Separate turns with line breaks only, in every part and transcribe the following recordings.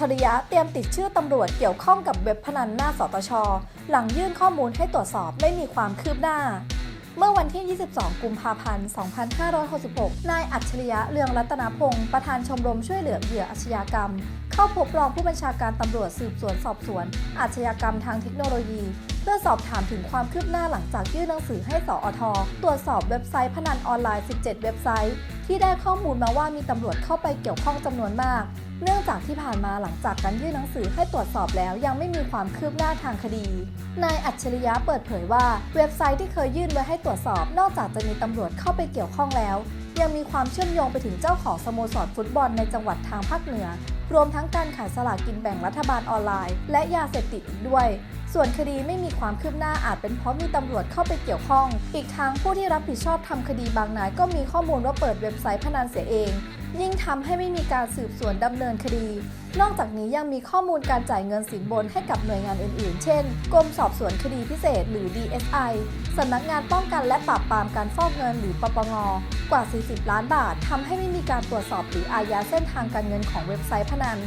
ฉริยะเตรียมติดชื่อตำรวจเกี่ยวข้องกับเว็บพนันหน้าสตช หลังยื่นข้อมูลให้ตรวจสอบไม่มีความคืบหน้า เมื่อวันที่ 22 กุมภาพันธ์ 2566 นายอัจฉริยะเรืองรัตนพงศ์ประธานชมรมช่วยเหลือเหยื่ออาชญากรรม เข้าพบรองผู้บัญชาการตำรวจสืบสวนสอบสวน อาชญากรรมทางเทคโนโลยี เพื่อสอบถามถึงความคืบหน้าหลังจากยื่นหนังสือให้สอทตรวจสอบเว็บไซต์พนันออนไลน์ 17 เว็บไซต์ ที่ได้ข้อมูลมาว่ามีตำรวจเข้าไปเกี่ยวข้องจำนวนมาก เนื่องจากที่ผ่านมาหลังจากการยื่นหนังสือให้ตรวจสอบแล้วยังไม่มีความคืบหน้าทางคดี นายอัจฉริยะเปิดเผยว่า เว็บไซต์ที่เคยยื่นไว้ให้ตรวจสอบ นอกจากจะมีตำรวจเข้าไปเกี่ยวข้องแล้ว ยังมีความเชื่อมโยงไปถึงเจ้าของสโมสรฟุตบอลในจังหวัดทางภาคเหนือ รวมทั้งการขายสลากกินแบ่งรัฐบาลออนไลน์ และยาเสพติดอีกด้วย ส่วนคดีไม่มีความคืบหน้าอาจเป็นเพราะมีตำรวจเข้าไปเกี่ยวข้อง อีกทั้งผู้ที่รับผิดชอบทำคดีบางนายก็มีข้อมูลว่าเปิดเว็บไซต์พนันเสียเอง ยิ่งทำให้ไม่มีการสืบสวนดำเนินคดี นอกจากนี้ยังมีข้อมูลการจ่ายเงินสินบนให้กับหน่วยงานอื่นๆ เช่น กรมสอบสวนคดีพิเศษหรือ DSI สำนักงานป้องกันและปราบปรามการฟอกเงินหรือปปง กว่า 40 ล้านบาททำให้ไม่มีการตรวจสอบหรืออายัดเส้นทางการเงินของเว็บไซต์พนัน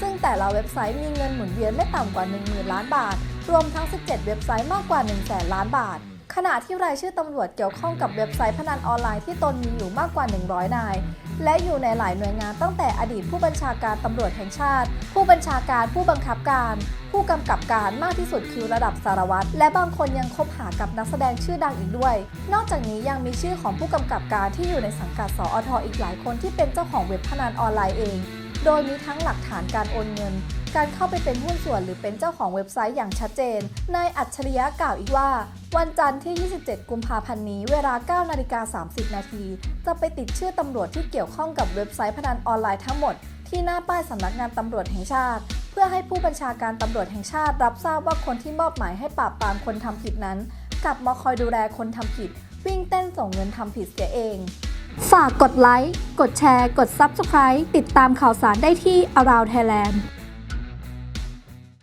ซึ่งแต่ละเว็บไซต์มีเงินหมุนเวียนไม่ต่ำกว่า 10,000 ล้านบาท รวมทั้ง 17 เว็บไซต์มากกว่า 1 0 0 0 0 0 ล้านบาท ขณะที่รายชื่อตำรวจเกี่ยวข้องกับเว็บไซต์พนันออนไลน์ที่ตนมีอยู่มากกว่า 100 นาย และอยู่ในหลายหน่วยงานตั้งแต่อดีตผู้บัญชาการตำรวจแห่งชาติ ผู้บัญชาการผู้บังคับการ ผู้กำกับการมากที่สุดคือระดับสารวัตรและบางคนยังคบหากับนักแสดงชื่อดังอีกด้วย นอกจากนี้ยังมีชื่อของผู้กำกับการที่อยู่ในสังกัดสอทอีกหลายคนที่เป็นเจ้าของเว็บพนันออนไลน์เอง โดยมีทั้งหลักฐานการโอนเงิน การเข้าไปเป็นหุ้นส่วนหรือเป็นเจ้าของเว็บไซต์อย่างชัดเจน นายอัจฉริยะกล่าวอีกว่า วันจันทร์ที่ 27 กุมภาพันธ์นี้ เวลา 9 นาฬิกา 30 นาที จะไปติดชื่อตำรวจที่เกี่ยวข้องกับเว็บไซต์พนันออนไลน์ทั้งหมด ที่หน้าป้ายสำนักงานตำรวจแห่งชาติ เพื่อให้ผู้บัญชาการตำรวจแห่งชาติ รับทราบว่าคนที่มอบหมายให้ปราบปรามคนทำผิดนั้น กลับมาคอยดูแลคนทำผิด วิ่งเต้นส่งเงินทำผิดเสียเอง ฝากกดไลค์ กดแชร์ กด Subscribe ติดตามข่าวสารได้ที่ Around Thailand